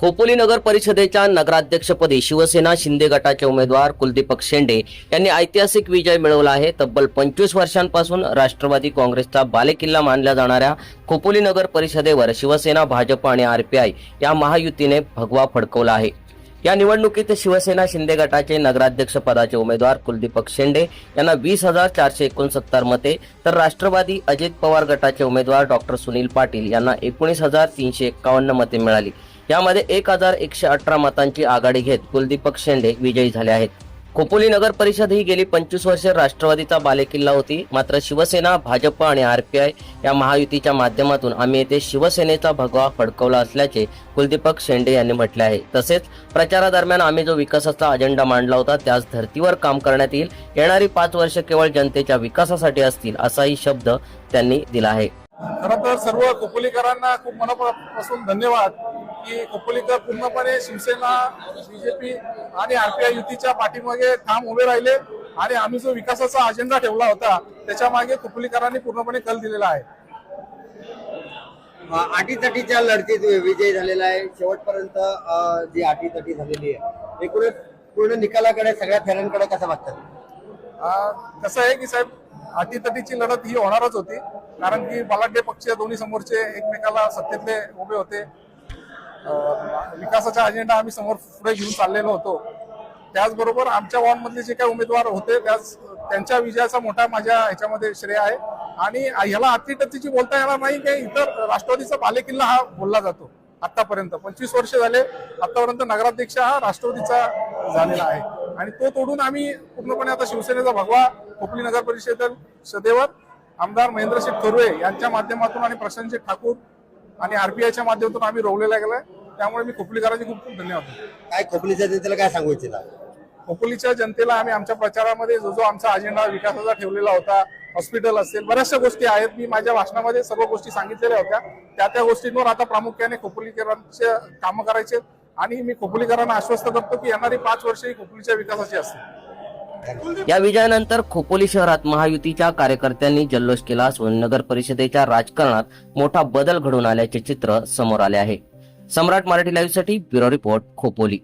खोपोली नगर परिषदेच्या नगराध्यक्षपदी शिवसेना शिंदे गटाचे उमेदवार कुलदीपक शेंडे यांनी ऐतिहासिक विजय मिळवला आहे. तब्बल पंचवीस वर्षांपासून राष्ट्रवादी काँग्रेसचा बालेकिल्ला मानल्या जाणाऱ्या खोपोली नगर परिषदेवर शिवसेना भाजप आणि आरपीआय या महायुतीने भगवा फडकवला आहे. या निवडणुकीत शिवसेना शिंदे गटाचे नगराध्यक्ष पदाचे उमेदवार कुलदीपक शेंडे यांना वीस हजार चारशे एकोणसत्तर मते तर राष्ट्रवादी अजित पवार गटाचे उमेदवार डॉक्टर सुनील पाटील यांना एकोणीस हजार तीनशे एक्कावन्न मते मिळाली. यामध्ये एक हजार एकशे अठरा मतांची आघाडी घेत कुलदीपक शेंडे विजयी झाले आहेत. खोपोली नगर परिषद ही गेली पंचवीस वर्षे राष्ट्रवादीचा बालेकिल्ला होती. मात्र शिवसेना भाजप आणि आरपीआय या महायुतीच्या माध्यमातून आम्ही येथे शिवसेनेचा भगवा फडकवला असल्याचे कुलदीपक शेंडे यांनी म्हटले आहे. तसेच प्रचारादरम्यान आम्ही जो विकासाचा अजेंडा मांडला होता त्यास धर्तीवर काम करण्यात येईल. येणारी पाच वर्ष केवळ जनतेच्या विकासासाठी असतील असाही शब्द त्यांनी दिला आहे. खरं तर सर्व खोपोलीकरांना खूप मनापासून धन्यवाद. की कोपोलीकर पूर्णपणे शिवसेना बीजेपी आणि आरपीआय युतीच्या पाठीमागे ठाम उभे राहिले आणि आम्ही जो विकासाचा अजेंडा ठेवला होता त्याच्यामागे कोपोलीकरांनी पूर्णपणे कल दिलेला आहे. आटीतटीच्या लढतीत विजय झालेला आहे. शेवटपर्यंत जी आटीतटी झालेली आहे एकूण पूर्ण निकालाकडे सगळ्या फेऱ्यांकडे कसं बघतात? आ, कसं आहे की साहेब अटीतटीची लढत ही होणारच होती. कारण की बलाढ्य पक्ष दोन्ही समोरचे एकमेकाला सत्तेतले उभे होते. विकासाचा अजेंडा आम्ही समोर पुढे घेऊन चाललेलो होतो. त्याचबरोबर आमच्या वॉर्डमधले जे काही उमेदवार होते त्याच त्यांच्या विजयाचा मोठा माझ्या ह्याच्यामध्ये श्रेय आहे. आणि ह्याला अतिटतीची बोलता येणार नाही की इतर राष्ट्रवादीचा बालेकिल्ला हा बोलला जातो आतापर्यंत पंचवीस वर्ष झाले आतापर्यंत नगराध्यक्ष हा राष्ट्रवादीचा झालेला आहे. आणि तो तोडून आम्ही पूर्णपणे आता शिवसेनेचा भगवा खोपली नगर परिषद सदेवर आमदार महेंद्रशेठ थोरवे यांच्या माध्यमातून आणि प्रशांत ठाकूर आणि आरपीआयच्या माध्यमातून आम्ही रोवलेला गेलाय. त्यामुळे मी खोपलीकरांचे खूप खूप धन्यवाद. काय खोकलीच्या जनतेला काय सांगू इच्छिता? खोपोलीच्या जनतेला आम्ही आमच्या प्रचारामध्ये जो जो आमचा अजेंडा विकासाचा ठेवलेला होता हॉस्पिटल असेल बऱ्याचशा गोष्टी आहेत. मी माझ्या भाषणामध्ये सर्व गोष्टी सांगितलेल्या होत्या. त्या त्या गोष्टींवर आता प्रामुख्याने खोपोलीकरांचे कामं करायचे आणि मी खोपोलीकरांना आश्वस्त करतो की येणारी पाच वर्ष ही खोपोलीच्या विकासाची असतील. या विजयानंतर खोपोली शहरात महायुतीच्या कार्यकर्त्यांनी जल्लोष केला असून नगर परिषदेच्या राजकारणात मोठा बदल घडून आल्याचे चित्र समोर आले आहे. सम्राट मराठी लाईव्हसाठी ब्युरो रिपोर्ट खोपोली.